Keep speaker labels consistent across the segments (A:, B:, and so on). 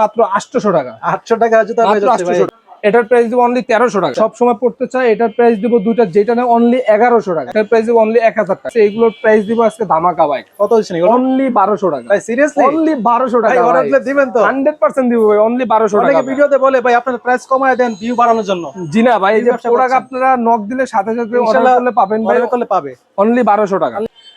A: মাত্র আটশোশো টাকা।
B: আটশো টাকা জুতা
A: 800 এটার প্রাইস দিব অনলি তেরোশো টাকা। সব সময় পড়তে চাই এটার প্রাইস দিব দুইটা যেটা না অনলি এগারোশো টাকা। এটার প্রাইস দিব অনলি এক হাজার টাকা। এইগুলোর প্রাইস দিব আজকে ধামাকা বাইক
B: কত
A: অনলি বারোশো টাকা।
B: ভাই সিরিয়াসলি
A: অনলি বারোশো টাকা
B: দিবেন তো।
A: হান্ড্রেড পার্সেন্ট দিব ভাই অনলি বারোশো টাকা
B: ভিডিওতে বলে ভাই আপনার প্রাইস কমায় দেন ভিউ বাড়ানোর জন্য।
A: জি না ভাই এই যে প্রোডাক্ট আপনারা নক দিলে সাথে সাথে অর্ডার করলে পাবেন ভাই।
B: করলে পাবে।
A: অনলি বারোশো টাকা।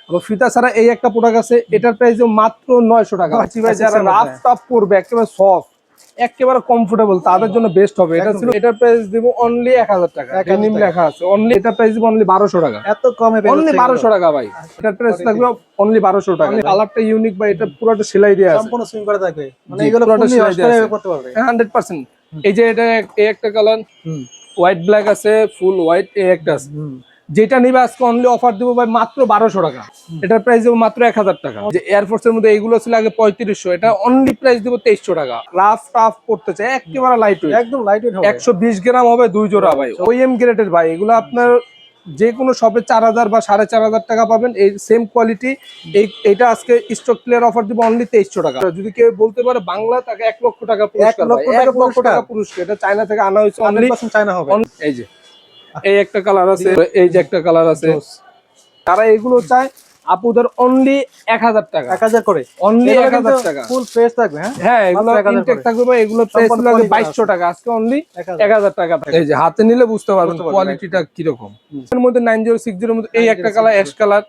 A: আবার ফিতা ছাড়া এই একটা প্রোডাক্ট আছে এটার প্রাইস মাত্র নয়শো টাকা।
B: আচ্ছা,
A: যারা
B: আচ্ছা,
A: রাফ টাফ করবে একেবারে সফট একেবারে কমফোর্টেবল তাদের জন্য বেস্ট হবে। এটা ছিল এটার প্রাইস দিব অনলি এক হাজার টাকা।
B: 1000
A: ডেনিম
B: টাকা।
A: লেখা আছে অনলি এটার প্রাইস দিব অনলি বারোশো টাকা।
B: এত কমে
A: অনলি বারোশো টাকা ভাই। এটার প্রাইস থাকবে অনলি বারোশো টাকা। কালারটা ইউনিক ভাই এটা পুরোটা সেলাই দেওয়া আছে।
B: সম্পূর্ণ সুইং করে থাকবে। মানে এগুলো
A: পুরোটা সেলাই
B: করে
A: আছে।
B: করতে পারবে।
A: হান্ড্রেড পার্সেন্ট এই যে এটা এই একটা কালার হোয়াইট ব্ল্যাক আছে ফুল হোয়াইট এই একটা আছে। যেটা নিবে আজকে অনলি অফার দিব ভাই মাত্র বারোশো টাকা। এটার প্রাইস দেবো মাত্র এক হাজার টাকা। যে এয়ারফোর্স এর মধ্যে এইগুলো ছিল আগে পঁয়ত্রিশশো এটা অনলি প্রাইস দিব তেইশশো টাকা। রাফ টাফ করতে চাই একেবারে লাইট ওয়েট
B: একদম লাইট ওয়েট
A: একশো বিশ গ্রাম হবে দুই জোড়া ভাই। ওএম গ্রেডের ভাই এগুলো আপনার যে কোনো শপে চার হাজার বা সাড়ে চার হাজার টাকা পাবেন। এই সেম কোয়ালিটি এই এটা আজকে স্টক ক্লিয়ার অফার দিব অনলি তেইশশো টাকা। যদি কেউ বলতে পারে বাংলা তাকে এক লক্ষ টাকা পুরস্কার এক লক্ষ টাকা
B: পুরস্কার।
A: এটা চায়না থেকে আনা হয়েছে অনলি
B: চায়না হবে।
A: এই যে। এই একটা কালার আছে এই যে একটা কালার আছে। তারা এগুলো চায় আপুদের অনলি এক হাজার টাকা।
B: এক হাজার করে?
A: অনলি এক হাজার টাকা।
B: ফুল ফ্রেশ থাকবে হ্যাঁ?
A: হ্যাঁ এগুলো
B: মাত্র 1000
A: ইনটেক থাকবে এগুলো প্রাইস বাইশশো টাকা আজকে অনলি এক হাজার। টাকা এই যে হাতে নিলে বুঝতে পারবেন কোয়ালিটিটা কীরকম। এর মধ্যে নাইন জিরো সিক্স জিরোর মধ্যে এই একটা কালার অ্যাশ কালার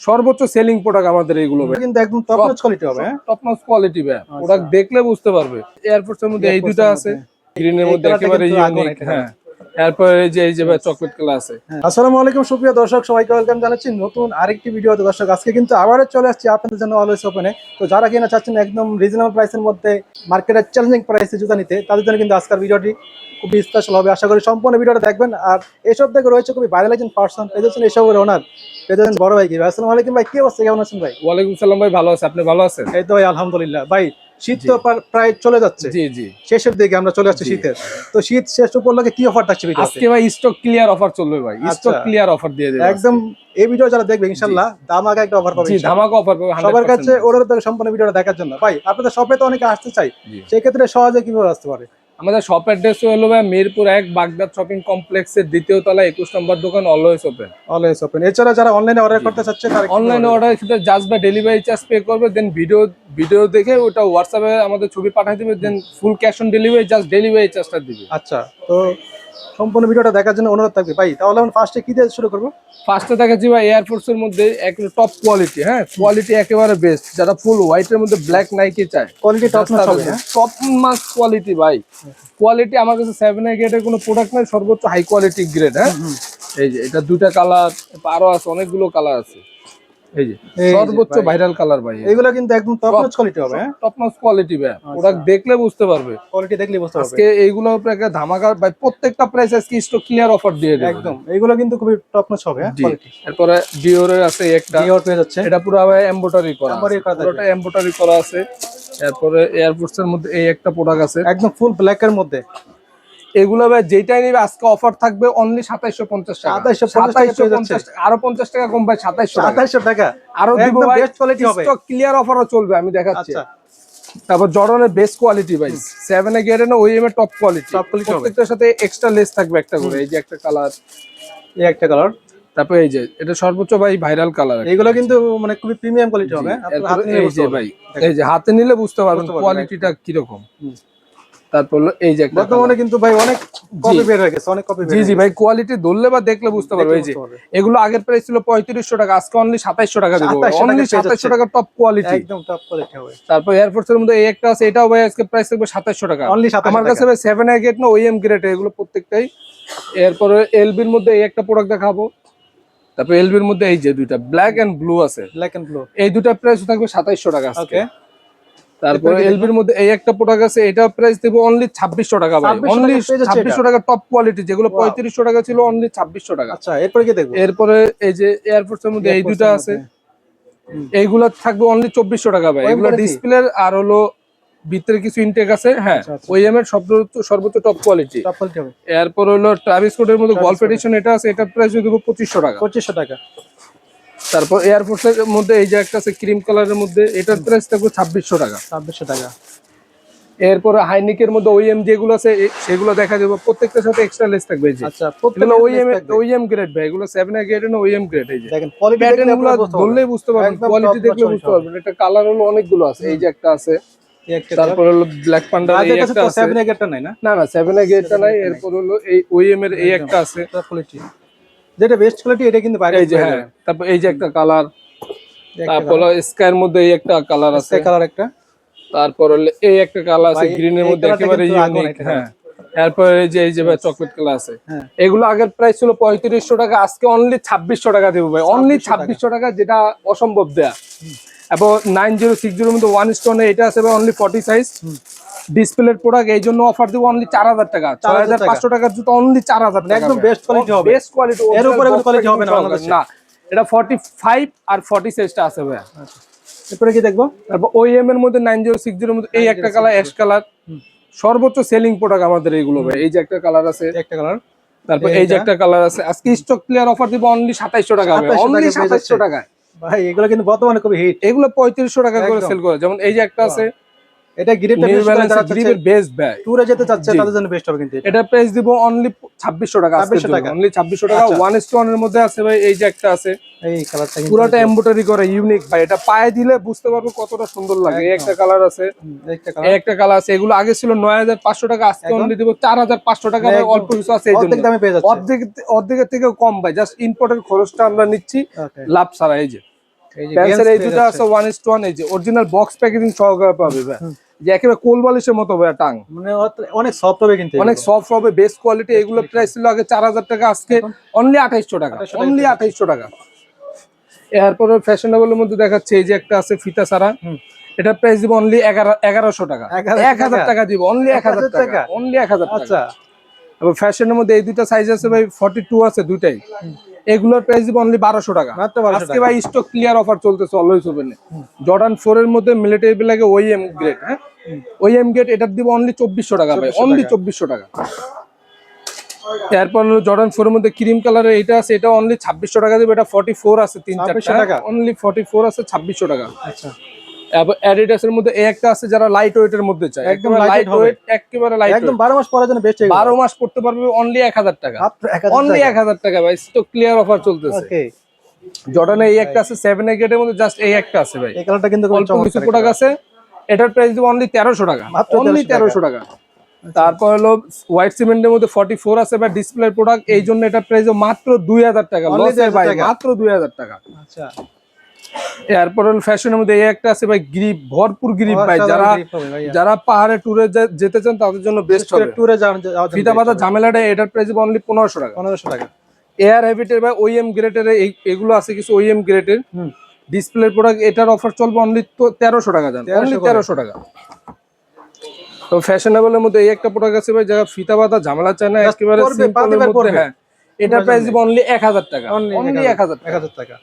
A: সর্বোচ্চ সেলিং প্রোডাক্ট আমাদের এইগুলো
B: কিন্তু একদম টপ নচ কোয়ালিটি হবে হ্যাঁ?
A: টপ নচ কোয়ালিটি ভাই প্রোডাক্ট দেখলে বুঝতে পারবে। এয়ারফোর্স এর মধ্যে এই দুটো আছে। গ্রিনের মধ্যে একেবারে ইউনিক হ্যাঁ। এরপর যে এই যে চকলেট কালার আছে।
B: হ্যাঁ। আসসালামু আলাইকুম সুপ্রিয় দর্শক সবাইকে ওয়েলকাম জানাচ্ছি নতুন আরেকটি ভিডিওতে দর্শক আজকে কিন্তু আবারও চলে আসছি আপনাদের জন্য অলওয়েজ ওপেনে তো যারা কিনা চাচ্ছেন একদম রিজনেবল প্রাইসের মধ্যে মার্কেটের চ্যালেঞ্জিং প্রাইসে জুতা নিতে তাদের জন্য কিন্তু আজকের ভিডিওটি খুবই স্পেশাল হবে। আশা করি সম্পূর্ণ ভিডিওটা দেখবেন। আর এসব থেকে রয়েছে খুবই ভাইরাল একজন পার্সন এই হচ্ছেন এসবের ওনার এই বড় ভাই কি ভাই। আসসালামু আলাইকুম ভাই কি অবস্থা? কেমন আছেন ভাই?
A: ওয়ালাইকুম সালাম ভাই ভালো আছে? আপনি ভালো আছেন?
B: এই তো ভাই আলহামদুলিল্লাহ। ভাই শীত তো প্রায় চলে যাচ্ছে।
A: জি জি।
B: শেষের দিকে আমরা চলে যাচ্ছি। শীতের। তো শীত শেষ উপলক্ষে কি অফার থাকছে
A: আজকে ভাই স্টক ক্লিয়ার অফার চলবে ভাই। স্টক ক্লিয়ার অফার দিয়ে দেবে
B: একদম এই ভিডিও যারা দেখবে ইনশাআল্লাহ দাম আগে একটা অফার পাবে।
A: ধামাকা অফার পাবে 100%
B: সবার কাছে ওরা সম্পূর্ণ ভিডিওটা দেখার জন্য। ভাই আপনাদের শপে তো অনেকে আসতে চাই। সেই ক্ষেত্রে সহজে কীভাবে আসতে পারে?
A: আমাদের শপ অ্যাড্রেস হলো ভাই মিরপুর এক বাগদাদ শপিং কমপ্লেক্সের দ্বিতীয় তলা একুশ নম্বর দোকান অলওয়েজ ওপেন
B: অলওয়েজ ওপেন এছাড়া যারা অনলাইনে অর্ডার করতে চাচ্ছে তারা
A: অনলাইনে অর্ডার ক্ষেত্রে জাস্ট বা ডেলিভারি চার্জ পে করবে দেন ভিডিও ভিডিও দেখে ওটা হোয়াটসঅ্যাপে আমাদের ছবি পাঠিয়ে দিবে then full cash on delivery just delivery চার্জটা দিবে।
B: আচ্ছা তো সম্পূর্ণ ভিডিওটা দেখার জন্য অনুরোধ থাকবে। ভাই তাহলে আমি ফার্স্টে কি দিয়ে শুরু করব?
A: ফার্স্টে দেখাচ্ছি ভাই এয়ারফোর্স এর মধ্যে একদম টপ কোয়ালিটি হ্যাঁ? কোয়ালিটি একেবারে বেস্ট যারা ফুল হোয়াইটের মধ্যে ব্ল্যাক নাইকি চায়।
B: কোয়ালিটি টপ
A: টপ মাস কোয়ালিটি ভাই। কোয়ালিটি আমার কাছে সেভেন এর গ্রেডের কোনো প্রোডাক্ট নাই সর্বোচ্চ হাই কোয়ালিটি গ্রেড হ্যাঁ? এই যে এটা দুটা কালার আরও আছে অনেকগুলো কালার আছে। এই যে সর্বোচ্চ ভাইরাল কালার ভাই।
B: এইগুলো কিন্তু একদম টপ নচ কোয়ালিটি হবে হ্যাঁ?
A: টপ নচ কোয়ালিটি ভাই। প্রোডাক্ট দেখলে বুঝতে পারবে।
B: কোয়ালিটি দেখলে বুঝতে পারবে।
A: আজকে এইগুলো আপনাকে ধামাকা ভাই প্রত্যেকটা প্রাইস আজকে স্টক ক্লিয়ার অফার দিয়ে দেবে।
B: একদম। এইগুলো কিন্তু খুবই টপ নচ হবে হ্যাঁ কোয়ালিটি
A: এরপরে ডিওরের আছে এই একটা।
B: ডিওর পেয়ে যাচ্ছে।
A: এটা পুরো ভাই এমব্রয়ডারি করা পুরোটা এমব্রয়ডারি করা আছে। এরপরে এয়ারফোর্স এর মধ্যে এই একটা প্রোডাক্ট আছে।
B: একদম ফুল ব্ল্যাক এর মধ্যে।
A: এগুলো ভাই যেটাই নিবে আজকে অফার থাকবে অনলি সাতাইশো পঞ্চাশ টাকা।
B: 2750 টাকা পেয়ে যাচ্ছে।
A: 2750 টাকা। আরও পঞ্চাশ টাকা কম ভাই সাতাইশো
B: সাতাইশো টাকা? আরও হবে।
A: ক্লিয়ার অফারও চলবে আমি দেখাচ্ছি।
B: আচ্ছা।
A: তারপর জর্ডনের বেস্ট কোয়ালিটি ভাই সেভেন এ গিয়ারে না ওইএম এর টপ কোয়ালিটি
B: টপ কোয়ালিটি।
A: প্রত্যেকটার সাথে এক্সট্রা লেস থাকবে একটা করে এই যে একটা কালার
B: এই একটা কালার
A: তারপর এই যে এটা সর্বোচ্চ ভাই ভাইরাল কালার
B: এইগুলো কিন্তু মানে খুবই প্রিমিয়াম কোয়ালিটি হবে
A: এই যে। ভাই এই যে হাতে নিলে বুঝতে পারবেন কোয়ালিটিটা কীরকম। তারপর হলো এই যে একটা
B: বর্তমানে কিন্তু ভাই অনেক কপি বের হয়ে গেছে অনেক কপি
A: জি জি ভাই কোয়ালিটি ধরলে বা দেখলে বুঝতে পারবে এই যে এগুলো আগের প্রাইস ছিল পঁয়ত্রিশশো টাকা আজকে অনলি সাতাইশশো টাকা দেবো। অনলি
B: পেয়ে
A: সাতাইশশো
B: যাচ্ছে।
A: টাকা টপ কোয়ালিটি
B: একদম টপ কোয়ালিটি হবে।
A: তারপর এয়ারফোর্স এর মধ্যে এই একটা আছে এটাও ভাই আজকে প্রাইস থাকবে সাতাইশশো টাকা।
B: অনলি 2700
A: আমার কাছে ভাই সেভেন এ গেট না ওইএম গ্রেড এগুলো প্রত্যেকটাই। এরপরে এলবির মধ্যে এই একটা প্রোডাক্ট দেখাবো। তারপর এলবির মধ্যে এই যে দুইটা ব্ল্যাক এন্ড ব্লু আছে।
B: ব্ল্যাক এন্ড ব্লু
A: এই দুটা প্রাইস থাকবে সাতাইশশো টাকা আজকে। তারপরে এলবির মধ্যে এই একটা প্রোডাক্ট আছে এটা প্রাইস দেবো অনলি ছাব্বিশশো টাকা ভাই। অনলি ছাব্বিশশো টাকা টপ কোয়ালিটি যেগুলো পঁয়ত্রিশশো টাকা ছিল অনলি ছাব্বিশশো টাকা।
B: আচ্ছা এরপরে কি দেখব?
A: এরপরে এই যে এয়ারফোর্স এর মধ্যে এই দুটা আছে। এইগুলো থাকবে অনলি চব্বিশশো টাকা ভাই। এগুলো? ডিসপ্লে আর হলো ভিতরে কিছু ইনটেক আছে হ্যাঁ।
B: আচ্ছা, আচ্ছা।
A: ওইএম এর সর্বোচ্চ সর্বোচ্চ টপ কোয়ালিটি এরপর হলো ট্রাভিস কোডের মধ্যে গল্ফ এডিশন এটা আছে এটার প্রাইস দেবো পঁচিশশো টাকা।
B: পঁচিশশো টাকা।
A: তারপর এয়ারফোর্স এর মধ্যে এই যে একটা আছে ক্রিম কালারের মধ্যে এটার প্রাইস থাকবে ছাব্বিশশো টাকা।
B: ছাব্বিশশো টাকা।
A: এরপরে হাইনিকের মধ্যে ওইএম যেগুলো আছে সেগুলো দেখা যাবে। প্রত্যেকটার সাথে এক্সট্রা লেস থাকবে এই যে।
B: আচ্ছা প্রত্যেকটা
A: ওইএম ওইএম গ্রেড ভাই এগুলো সেভেন গ্রেড না ওইএম গ্রেড এই যে।
B: দেখেন কোয়ালিটি দেখলে আপনারা বুঝতে পারবেন।
A: কোয়ালিটি দেখলে বুঝতে পারবেন। এটা কালার হলো অনেকগুলো আছে এই যে একটা আছে।
B: এই
A: তারপর হলো ব্ল্যাক পান্ডা এই একটা আছে।
B: এগারটা নাই না?
A: না না সেভেন এর গেটটা নাই এরপর হলো এই ওইএম এর এই একটা আছে।
B: কোয়ালিটি যেটা বেস্ট কোয়ালিটি এটা কিন্তু বাইরে
A: এই যে হ্যাঁ তারপর এই যে একটা কালার তারপর স্কাইয়ের মধ্যে এই একটা কালার আছে।
B: কালার একটা।
A: তারপর এই একটা কালার আছে
B: ভাই,
A: গ্রিনের
B: এই
A: মধ্যে একেবারে ইউনিক হ্যাঁ। এরপর এই যে এই যে চকলেট কালার আছে।
B: হ্যাঁ।
A: এগুলো আগের প্রাইস ছিল পঁয়ত্রিশশো টাকা আজকে অনলি ছাব্বিশশো টাকা দেবো ভাই। অনলি
B: 2600
A: ছাব্বিশশো টাকা যেটা অসম্ভব দেয়া। এবং নাইন জিরো সিক্স জিরোর মধ্যে ওয়ান স্টোনে এটা আছে অনলি ফর্টি সাইজ ডিসপ্লের প্রোডাক্ট এই জন্য অফার দেবো অনলি চার হাজার টাকা। ছয় হাজার পাঁচশো টাকার জুতো অনলি চার হাজার টাকা
B: একদম best quality হবে।
A: বেস্ট কোয়ালিটি
B: এর উপরে quality হবে না বাংলাদেশে।
A: না এটা ফর্টি ফাইভ আর ফর্টি সাইজটা আছে ভাই
B: এরপরে কি দেখব?
A: তারপর ওইএম এর মধ্যে নাইন জিরো সিক্স জিরোর মধ্যে এই একটা কালার অ্যাশ কালার সর্বোচ্চ সেলিং প্রোডাক্ট আমাদের এইগুলো ভাই। এই যে একটা কালার আছে।
B: একটা কালার
A: তারপর
B: এই
A: যে একটা? কালার আছে। আজকে স্টক ক্লিয়ার অফার দিব অনলি সাতাইশশো টাকা
B: 2700
A: অনলি সাতাইশশো। টাকায়।
B: ভাই এগুলো কিন্তু বর্তমানে খুবই হিট
A: এগুলো পঁয়ত্রিশশো টাকা করে সেল করে। যেমন এই যে একটা আছে
B: এটা গ্রিপটা
A: নিউ
B: বেস্ট
A: ব্যালেন্স
B: যারা
A: গ্রিপের বেস্ট ব্যাগ
B: ট্যুরে যেতে চাচ্ছে তাদের জন্য বেস্ট হবে কিন্তু এটা।
A: প্রাইস দিব অনলি ছাব্বিশশো টাকা
B: 2600 টাকা।
A: অনলি ছাব্বিশশো টাকা।
B: আচ্ছা।
A: ওয়ান স্টোন এর মধ্যে আছে ভাই এই যে একটা আছে।
B: এই কালারটা
A: পুরোটা এমব্রয়ডারি করে ইউনিক ভাই। এটা পায়ে দিলে বুঝতে পারব কতটা সুন্দর লাগে। এই একটা কালার আছে।
B: একটা কালার
A: একটা কালার আছে। এগুলো আগে ছিল নয় হাজার পাঁচশো টাকা আজকে? অনলি দিব চার হাজার পাঁচশো টাকা ভাই, অল্প কিছু আছে এই জন্য।
B: অর্ধেক দামে পেয়ে যাচ্ছে।
A: অর্ধেক অর্ধেকের থেকে কম ভাই। জাস্ট ইম্পোর্টের খরচটা আমরা নিচ্ছি। লাভ ছাড়া এই যে।
B: এই যে
A: প্যান্সের এই দুটো আছে ওয়ান ইস ওয়ান এই যে। অরিজিনাল বক্স প্যাকেজিং সহকারে পাবে ভাই। যে একেবারে কোল বালিশের মতো টাং।
B: মানে অনেক সফট হবে কিন্তু
A: অনেক সফট হবে বেস্ট কোয়ালিটি এগুলো প্রাইস ছিল আগে চার হাজার টাকা আজকে অনলি আঠাইশশো টাকা অনলি আঠাইশশো টাকা। এরপরে ফ্যাশনেবলের মধ্যে দেখাচ্ছে এই যে একটা আছে ফিতা সারা এটা প্রাইস দিব অনলি এগারো এগারোশো টাকা। এক হাজার
B: টাকা?
A: দিব অনলি এক হাজার টাকা? অনলি এক হাজার টাকা।
B: আচ্ছা।
A: এবার ফ্যাশনের মধ্যে এই দুইটা সাইজ আছে ভাই ফর্টি টু আছে দুইটাই। এগুলোর প্রাইস দিব অনলি বারোশো টাকা।
B: মাত্র 1200
A: আজকে ভাই স্টক ক্লিয়ার অফার চলতেছে অলওয়েজ ওপেনে জর্ডান ফোর এর মধ্যে মিলিটারি লাগে ওইএম গ্রেড হ্যাঁ? ওইএম গ্রেড এটার দিব অনলি চব্বিশশো টাকা ভাই অনলি চব্বিশশো টাকা। তারপর হলো জর্ডান ফোর এর মধ্যে ক্রিম কালারের এটা আছে এটা অনলি ছাব্বিশশো টাকা দিবে এটা ফর্টি ফোর আছে তিন
B: 2600
A: চারটা
B: টাকা?
A: অনলি ফর্টি ফোর আছে ছাব্বিশশো টাকা।
B: আচ্ছা।
A: তারপর অ্যাডিডাস এর মধ্যে এই একটা আছে যারা লাইট ওয়েট এর মধ্যে চায়।
B: একদম
A: লাইট ওয়েট একেবারে লাইট
B: একদম বারো মাস পরার জন্য বেস্ট
A: বারো মাস পড়তে পারবে অনলি এক হাজার টাকা। অনলি
B: টাকা।
A: এক হাজার টাকা ভাই স্টক ক্লিয়ার অফার চলতেছে।
B: ওকে
A: জর্ডানে এই একটা আছে সেভেন এর মধ্যে জাস্ট এই একটা আছে ভাই।
B: এই কালারটা কিন্তু
A: অল্প কিছু প্রোডাক্ট আছে। এটার প্রাইস দিব অনলি তেরোশো টাকা।
B: মাত্র
A: অনলি
B: 1300
A: তেরোশো টাকা। তারপর হলো হোয়াইট সিমেন্টের মধ্যে ফর্টি ফোর আছে বা ডিসপ্লে প্রোডাক্ট এই জন্য এটার প্রাইস মাত্র দুই হাজার টাকা।
B: Only
A: লসের
B: 2000
A: ভাই মাত্র দুই হাজার টাকা।
B: আচ্ছা।
A: এরপর হলো ফ্যাশনের মধ্যে এই একটা আছে ভাই গ্রিপ ভরপুর গ্রিপ ভাই যারা। যারা পাহাড়ে ট্যুরে যেতে চান তাদের জন্য বেস্ট হবে।
B: ট্যুরে
A: ফিতা পাতা ঝামেলাটা এটার প্রাইস অনলি পনেরোশো টাকা।
B: পনেরোশো টাকা।
A: এয়ার হ্যাবিটের বা ওইএম গ্রেডের এগুলো আছে কিছু ওইএম গ্রেডের
B: হুম।
A: ডিসপ্লে প্রোডাক্ট এটার অফার চলবে অনলি তেরোশো টাকা জান। অনলি তেরোশো টাকা। তো ফ্যাশনেবলের মধ্যে এই একটা প্রোডাক্ট আছে ভাই যারা ফিতা পাতা ঝামেলা চায় না একেবারে এর মধ্যে হ্যাঁ। এটার প্রাইস দিব অনলি এক হাজার টাকা। অনলি এক হাজার টাকা।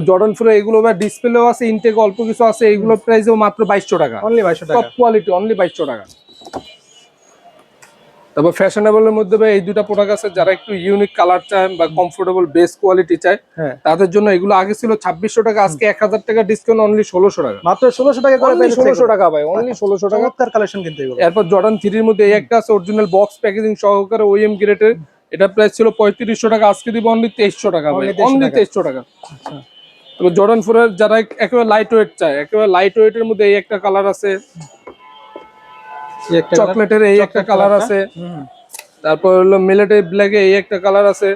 A: জর্ডন ফোর এগুলো বা ডিসপ্লেও আছে ইনটেক অল্প কিছু আছে এগুলোর প্রাইস মাত্র বাইশশো টাকা।
B: অনলি বাইশশো
A: টপ
B: টাকা।
A: কোয়ালিটি অনলি বাইশশো টাকা। তারপর ফ্যাশনেবলের মধ্যে ভাই এই দুটা প্রোডাক্ট আছে যারা একটু ইউনিক কালার চায় বা কমফোর্টেবল বেস কোয়ালিটি চায়
B: হ্যাঁ।
A: তাদের জন্য এগুলো আগে ছিল ছাব্বিশশো টাকা আজকে এক হাজার টাকা ডিসকাউন্ট অনলি ষোলোশো টাকা।
B: মাত্র ষোলোশো টাকা করে
A: ষোলোশো টাকা ভাই অনলি ষোলোশো টাকা।
B: চমৎকার কালেকশন কিন্তু এগুলো।
A: এরপর জর্ডান থ্রির মধ্যে এই একটা আছে অরিজিনাল বক্স প্যাকেজিং সহকারে ওএম গ্রেডের এটা প্রাইস ছিল পঁয়ত্রিশশো টাকা আজকে দিব অনলি তেইশশো টাকা ভাই
B: Only 2300
A: অনলি। তেইশশো টাকা।
B: আচ্ছা।
A: তবে জর্ডান ফোরের যারা একেবারে লাইট ওয়েট চায় একেবারে লাইট ওয়েটের মধ্যে এই একটা কালার আছে। চকলেটের এই একটা কালার আছে। তারপর হলো মিলেটের ব্ল্যাকে এই একটা কালার আছে।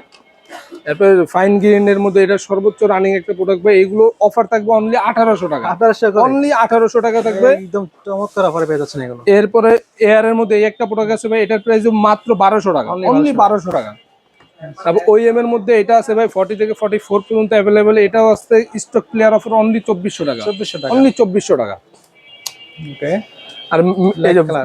A: তারপর ফাইন গ্রিন এর মধ্যে এটা সর্বোচ্চ রানিং একটা প্রোডাক্ট ভাই এগুলো অফার থাকবে অনলি আঠারোশো টাকা।
B: আঠারোশো
A: অনলি আঠারোশো টাকা থাকবে।
B: একদম চমৎকার অফারে পেয়ে যাচ্ছেন এগুলো।
A: এরপরে এয়ার এর মধ্যে এই একটা প্রোডাক্ট আছে ভাই এটার প্রাইস মাত্র বারোশো টাকা। অনলি বারোশো টাকা। তারপর ওইএম এর মধ্যে এটা আছে ভাই ফর্টি থেকে ফর্টি ফোর পর্যন্ত অ্যাভেলেবেল এটাও আসছে স্টক ক্লিয়ার অফার অনলি চব্বিশশো টাকা।
B: চব্বিশশো টাকা।
A: অনলি চব্বিশশো টাকা।
B: ওকে
A: আর।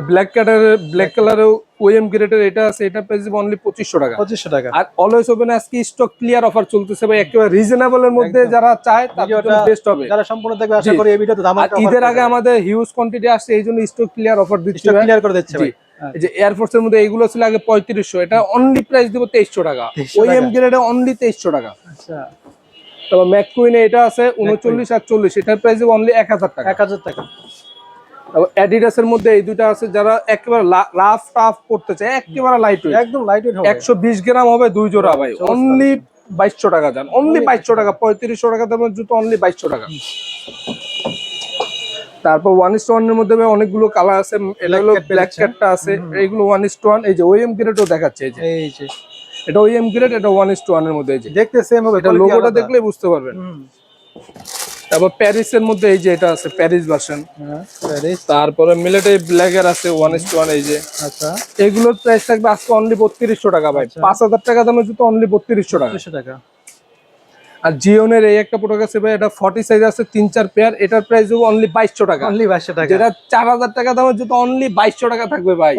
A: ব্ল্যাক কালারের ব্ল্যাক কালারের ওএম গ্রেডের এটা আছে এটা প্রাইস অনলি পঁচিশশো টাকা।
B: পঁচিশশো টাকা।
A: আর অলওয়েজ ওপেন আজকে স্টক ক্লিয়ার অফার চলতেছে ভাই একেবারে রিজনেবল এর মধ্যে যারা চায় তাদের বেস্ট হবে।
B: যারা সম্পূর্ণ দেখবে আশা করি এই ভিডিওতে দাম
A: ঈদের আগে আমাদের হিউজ কোয়ান্টিটি আসছে এই জন্য স্টক ক্লিয়ার অফার দিচ্ছি।
B: ক্লিয়ার করে দিচ্ছে ভাই।
A: যে এয়ারফোর্স এর মধ্যে এইগুলো ছিল আগে পঁয়ত্রিশশো এটা অনলি প্রাইস দিব তেইশশো টাকা।
B: 2300
A: ওই এম। গ্রেডে অনলি তেইশশো টাকা।
B: আচ্ছা।
A: তারপর ম্যাককুইনে এটা আছে উনচল্লিশ আর চল্লিশ এটার প্রাইস দিব অনলি এক হাজার টাকা।
B: এক হাজার টাকা।
A: অ্যাডিডাস এর মধ্যে এই দুইটা আছে যারা একেবারে রাফ টাফ করতে চায় একেবারে লাইট ওয়েট
B: একদম লাইট ওয়েট
A: একশো বিশ গ্রাম হবে দুই জোড়া ভাই। অনলি বাইশশো টাকা যান। অনলি বাইশশো টাকা পঁয়ত্রিশশো টাকা দামের জুতো অনলি বাইশশো টাকা। তারপর ওয়ান ইস ওয়ানের মধ্যে অনেকগুলো কালার আছে এটা হলো ব্ল্যাক। ক্যাটটা আছে এইগুলো ওয়ান ইস ওয়ান এই যে ওএম গ্রেডও দেখাচ্ছে এই যে।
B: এই যে।
A: এটা ওএম গ্রেড এটা ওয়ান ইস ওয়ানের মধ্যে এই যে।
B: দেখতে সেম হবে
A: এটা লোগোটা দেখলে বুঝতে পারবেন। তারপর প্যারিসের মধ্যে এই যে এটা আছে প্যারিস ভার্সন
B: হ্যাঁ,
A: তারপরে মিলিটারি ব্ল্যাক এর আছে ওয়ান ইস ওয়ান এই যে।
B: আচ্ছা।
A: এগুলোর প্রাইস থাকবে আজকে অনলি বত্রিশশো টাকা ভাই।
B: আচ্ছা।
A: পাঁচ হাজার টাকা দামের জুতো অনলি বত্রিশশো টাকা।
B: টাকা।
A: আর জিওনের এই একটা প্রোডাক্ট আছে ভাই এটা ফর্টি সাইজ আছে তিন চার পেয়ার এটার প্রাইস দেবো অনলি বাইশশো টাকা।
B: অনলি বাইশশো টাকা।
A: যেটা চার হাজার টাকা দামের জুতো অনলি বাইশশো টাকা থাকবে ভাই।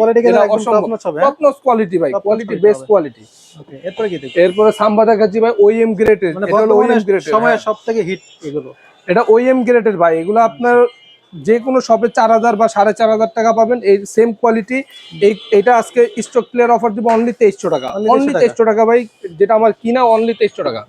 B: হবে, হ্যাঁ?
A: টপনস কোয়ালিটি ভাই কোয়ালিটি বেস্ট কোয়ালিটি
B: ওকে এরপরে কি দেখি?
A: এরপরে সাম্বা দেখাচ্ছি ভাই ওইএম গ্রেটের
B: মানে
A: এটা হলো ওইএম গ্রেটের
B: সময়ের সব থেকে হিট এগুলো।
A: এটা ওইএম গ্রেটের ভাই এগুলো আপনার যে কোনো শপে চার হাজার বা সাড়ে চার হাজার টাকা পাবেন এই সেম কোয়ালিটি এই এটা আজকে স্টক ক্লিয়ার অফার দিব অনলি তেইশশো টাকা। অনলি
B: 2300
A: তেইশশো টাকা ভাই যেটা আমার কিনা অনলি তেইশশো টাকা।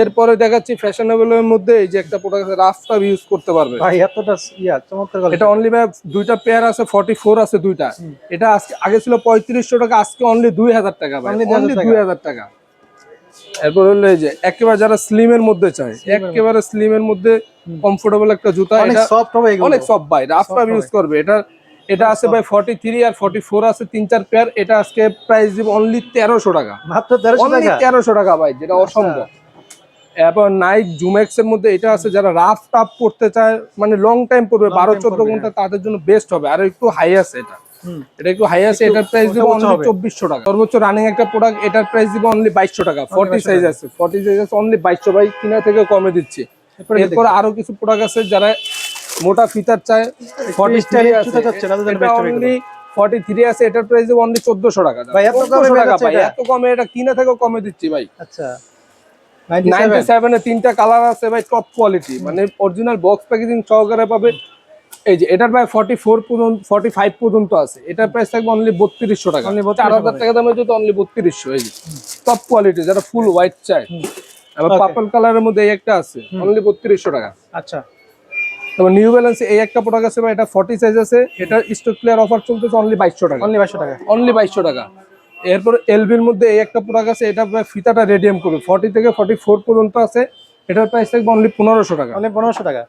B: এরপরে
A: দেখাচ্ছি ফ্যাশনেবল এর মধ্যে এই যে একটা প্রোডাক্ট আছে রাফটা ইউজ করতে পারবে।
B: ভাই এতটা ইয়া চমৎকার।
A: এটা অনলি ভাই দুইটা পেয়ার আছে ফর্টি ফোর আছে দুইটা। এটা আজকে আগে ছিল পঁয়ত্রিশশো টাকা আজকে অনলি দুই হাজার টাকা ভাই।
B: Only 2000
A: অনলি
B: টাকা।
A: এরপর হলো এই যে একেবারে যারা স্লিম এর মধ্যে চায় একেবারে স্লিম এর মধ্যে কমফোর্টেবল একটা জুতা এটা অনেক
B: সফট হবে এগুলো।
A: অনেক সব ভাই
B: Soft
A: ইউজ করবে। এটা এটা আছে ভাই ফর্টি থ্রি আর ফর্টি ফোর আছে তিন চার পেয়ার এটা আজকে প্রাইস দিব অনলি তেরোশো টাকা।
B: মাত্র তেরোশো
A: অনলি
B: টাকা?
A: তেরোশো টাকা ভাই যেটা অসম্ভব। এরপর নাইক জুমেক্স এর মধ্যে এটা আছে যারা রাফ টাফ করতে চায় মানে লং টাইম পড়বে
B: Long
A: বারো
B: time
A: চোদ্দ
B: পড়বে,
A: ঘণ্টা তাদের জন্য বেস্ট হবে। আর একটু হাই আছে এটা। এটা একটু হাই আছে এটার প্রাইস দিব অনলি
B: হবে।
A: চব্বিশশো টাকা। সর্বোচ্চ রানিং একটা প্রোডাক্ট এটার প্রাইস দিব অনলি বাইশশো টাকা। ফর্টি
B: 2200
A: সাইজ আছে ফর্টি সাইজ আছে অনলি বাইশশো। ভাই কিনা থেকে কমে দিচ্ছি।
B: এরপর
A: আরও কিছু প্রোডাক্ট আছে যারা মোটা ফিতার চায় ফর্টি এটা অনলি ফর্টি থ্রি আছে এটার প্রাইস অনলি চোদ্দশো টাকা
B: ভাই, এত কমে
A: টাকা ভাই
B: এটা?
A: এত কমে এটা কিনা থেকেও কমে দিচ্ছি ভাই।
B: আচ্ছা।
A: নাইনটি
B: 97
A: সেভেনে তিনটা কালার আছে ভাই টপ কোয়ালিটি মানে অরিজিনাল বক্স প্যাকেজিং সহকারে পাবে। এই যে এটার প্রায় ফর্টি ফোর পর্যন্ত ফর্টি ফাইভ পর্যন্ত আছে। এটার প্রাইস থাকবে অনলি বত্রিশশো টাকা।
B: Only 3200
A: চার হাজার টাকা। দামের জুতো অনলি বত্রিশশো এই যে। টপ কোয়ালিটি যারা ফুল হোয়াইট চায়। আবার পার্পল কালারের মধ্যে একটা আছে অনলি বত্রিশশো টাকা।
B: আচ্ছা।
A: তারপর নিউ ব্যালেন্স এই একটা প্রোডাক্ট আছে এটা ফর্টি সাইজ আছে এটা স্টক ক্লিয়ার অফার চলতেছে অনলি বাইশশো টাকা।
B: অনলি বাইশশো টাকা।
A: অনলি বাইশশো টাকা। এরপর এলবির মধ্যে এই একটা প্রোডাক্ট আছে এটা ফিতাটা রেডিয়াম করবে। ফর্টি থেকে ফর্টি ফোর পর্যন্ত আছে এটার প্রাইস থাকবে অনলি পনেরোশো টাকা।
B: অনলি পনেরোশো টাকা।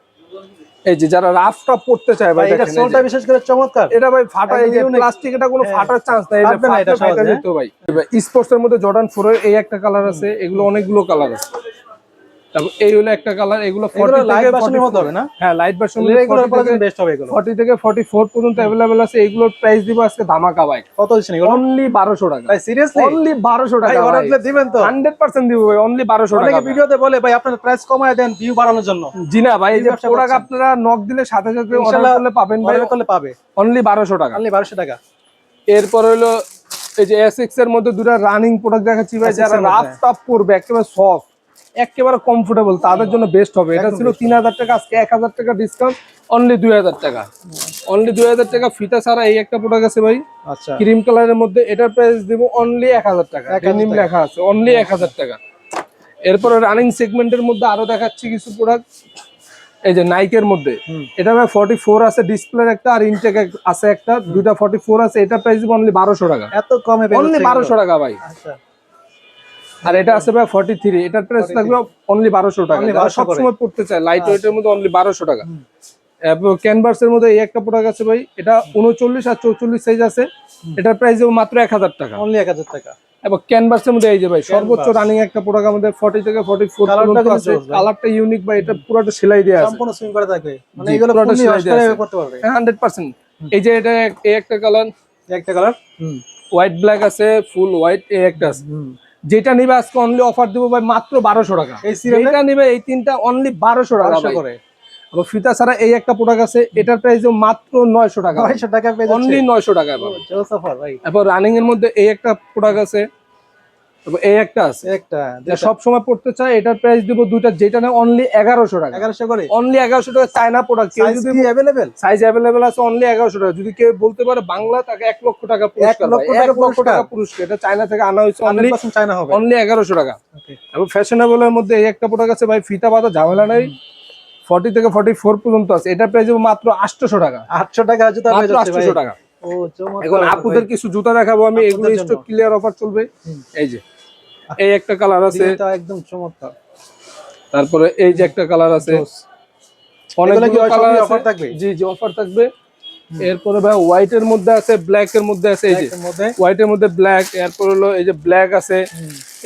A: এই যে যারা রাফ টাপ পড়তে চায় ভাই
B: এটা সোলটা বিশেষ করে চমৎকার।
A: এটা ভাই ফাটা এই যে প্লাস্টিক এটা কোনো
B: হ্যাঁ।
A: ফাটার চান্স নাই এটা ফাটা যেত ভাই। স্পোর্টস এর মধ্যে জর্ডান ফোর এর এই একটা কালার আছে এগুলো অনেকগুলো কালার আছে। তারপর এই হলো একটা কালার এগুলো
B: এগুলো
A: 40
B: লাইট
A: থেকে
B: ভার্সনের মতো
A: 44
B: হবে না
A: হ্যাঁ লাইট ভার্সন
B: এগুলো বেস্ট হবে এগুলো
A: 40 থেকে 44 পর্যন্ত अवेलेबल আছে এগুলোর প্রাইস দিব আজকে ধামাকা ভাই
B: কত দিচ্ছেন এগুলো
A: অনলি 1200 টাকা
B: ভাই সিরিয়াসলি
A: অনলি 1200
B: ভাই
A: টাকা
B: অর্ডার
A: ভাই
B: দিলে দিবেন তো
A: 100% দিব ভাই অনলি 1200
B: অনেকে
A: টাকা ভাই।
B: ভিডিওতে বলে ভাই আপনার প্রাইস কমায় দেন ভিউ বাড়ানোর জন্য
A: জি না ভাই এই যে
B: ব্যবসা
A: প্রোডাক্ট
B: করছেন।
A: আপনারা নক দিলে সাথে সাথে অর্ডার
B: ইনশাআল্লাহ
A: করলে পাবেন ভাই
B: অর্ডার করলে পাবে
A: অনলি 1200 টাকা
B: অনলি বারোশো টাকা
A: এরপর হলো এই যে এসএক্স এর মধ্যে দুটো রানিং প্রোডাক্ট দেখাচ্ছি ভাই
B: SX
A: যারা
B: এর মধ্যে।
A: রাফ টাপ করবে একেবারে সফট একেবারে কমফোর্টেবল তাদের জন্য বেস্ট হবে। এটা ছিল তিন হাজার টাকা আজকে এক হাজার টাকা ডিসকাউন্ট অনলি দুই হাজার টাকা। অনলি দুই হাজার টাকা ফিতা ছাড়া এই একটা প্রোডাক্ট আছে ভাই।
B: আচ্ছা।
A: ক্রিম কালারের মধ্যে এটার প্রাইস দিব অনলি এক হাজার টাকা।
B: 1000
A: ডেনিম
B: টাকা।
A: লেখা আছে অনলি এক হাজার টাকা। এরপরে রানিং সেগমেন্টের মধ্যে আরও দেখাচ্ছি কিছু প্রোডাক্ট এই যে নাইকের মধ্যে। এটা ভাই ফর্টি ফোর আছে ডিসপ্লের একটা আর ইনটেক আছে একটা। দুইটা ফর্টি ফোর আছে এটা প্রাইস দিব অনলি বারোশো টাকা।
B: এত কমে
A: অনলি বারোশো টাকা ভাই।
B: আচ্ছা।
A: আর এটা আছে ভাই ফর্টি থ্রি এটার প্রাইস
B: 43
A: থাকবে অনলি বারোশো টাকা।
B: Only
A: যারা
B: 1200
A: সবসময় পড়তে চায় লাইট ওয়েটের মধ্যে অনলি বারোশো টাকা। ক্যানভাস এর মধ্যে এই একটা প্রোডাক্ট আছে ভাই এটা উনচল্লিশ আর চৌচল্লিশ সাইজ আছে। এটার প্রাইস দেবো মাত্র এক হাজার টাকা।
B: অনলি এক হাজার টাকা।
A: এবং ক্যানভাসের মধ্যে এই যে ভাই সর্বোচ্চ রানিং একটা প্রোডাক্ট আমাদের ফর্টি থেকে ফর্টি ফোর
B: Colourটা
A: পর্যন্ত আছে। কালারটা ইউনিক ভাই এটা পুরোটা সেলাই দেওয়া আছে।
B: সম্পূর্ণ সুইং করে থাকবে। মানে এগুলো
A: পুরোটা সেলাই দেয়া আছে।
B: করতে পারবে।
A: হান্ড্রেড পার্সেন্ট এই যে এটা এই একটা কালার
B: একটা কালার হুম
A: হোয়াইট ব্ল্যাক আছে ফুল হোয়াইট এই একটা আছে। যেটা নিবে আজকে অনলি অফার দেবো ভাই মাত্র বারোশো টাকা।
B: এই
A: সিরিয়ালটা নিবে এই তিনটা অনলি বারোশো টাকা
B: করে।
A: আবার ফিতা ছাড়া এই একটা প্রোডাক্ট আছে এটার প্রাইস মাত্র নয়শো টাকা।
B: নয়শো টাকা
A: অনলি নয়শো টাকা এবার রানিং এর মধ্যে এই একটা প্রোডাক্ট আছে এই একটা আছে।
B: এই একটা
A: সব সময় পড়তে চায় এটার প্রাইস দিব দুইটা যেটা না অনলি টাকা।
B: করে?
A: অনলি টাকা চায়না প্রোডাক্ট কেউ যদি সাইজ আছে অনলি টাকা। যদি কেউ বলতে পারে বাংলা তাকে লক্ষ টাকা পুরস্কার
B: লক্ষ পুরস্কার।
A: এটা চায়না থেকে আনা হয়েছে অনলি
B: চায়না হবে।
A: অনলি টাকা। এবং ফ্যাশনেবল এর মধ্যে এই একটা প্রোডাক্ট আছে ভাই ফিতা বাঁধা ঝামেলা নাই। ফর্টি থেকে ফর্টি ফোর পর্যন্ত আছে। এটা পেয়ে যাব মাত্র আটশোশো টাকা।
B: আটশো টাকা
A: মাত্র আটশোশো টাকা। এখন। আপুদের কিছু জুতা দেখাবো আমি এগুলো স্টক ক্লিয়ার অফার চলবে। এই যে এই একটা কালার আছে।
B: একদম চমৎকার।
A: তারপরে এই যে একটা কালার আছে।
B: জোস। এগুলো কি
A: অনেকগুলো কালার
B: offer থাকবে?
A: জি জি অফার থাকবে। এরপরে ভাই হোয়াইট এর মধ্যে আছে ব্ল্যাক এর মধ্যে আছে এই যে।
B: মধ্যে।
A: হোয়াইট এর মধ্যে ব্ল্যাক এরপর হলো এই যে ব্ল্যাক আছে।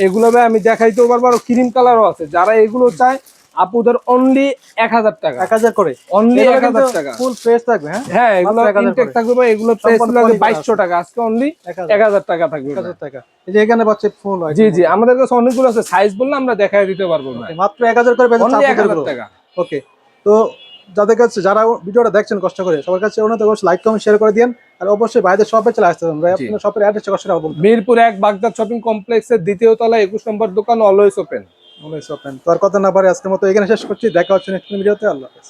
A: এগুলো ভাই আমি দেখাইতেও পারব। আর ক্রিম কালারও আছে। যারা এগুলো চায় আপুদের অনলি এক হাজার টাকা।
B: এক হাজার করে।
A: অনলি এক হাজার টাকা।
B: ফুল ফ্রেশ থাকবে হ্যাঁ?
A: হ্যাঁ এগুলো ইনটেক থাকবে ভাই এগুলো প্রাইস বাইশশো টাকা আজকে অনলি
B: এক হাজার।
A: টাকা থাকবে
B: এক হাজার টাকা। এই যে এখানে পাচ্ছে ফুল
A: জি জি আমাদের কাছে অনেকগুলো আছে সাইজ বললে আমরা দেখাই দিতে পারব না
B: মাত্র এক হাজার করে
A: এক হাজার টাকা।
B: ওকে তো যাদের কাছে যারা ভিডিওটা দেখছেন কষ্ট করে সবার কাছে অনুরোধ অবশ্যই লাইক কমেন্ট শেয়ার করে দিন আর অবশ্যই ভাইদের শপে চলে আসতে হবে। আপনার শপের অ্যাড্রেস কষ্ট করে
A: মিরপুর এক বাগদাদ শপিং কমপ্লেক্সের দ্বিতীয় তলায় একুশ নম্বর দোকান অলওয়েজ ওপেন
B: অলওয়েজ আপনার তো আর কথা না পারে আজকের মতো এখানে শেষ করছি। দেখা হচ্ছে নেক্সট ভিডিওতে। আল্লাহ হাফেজ।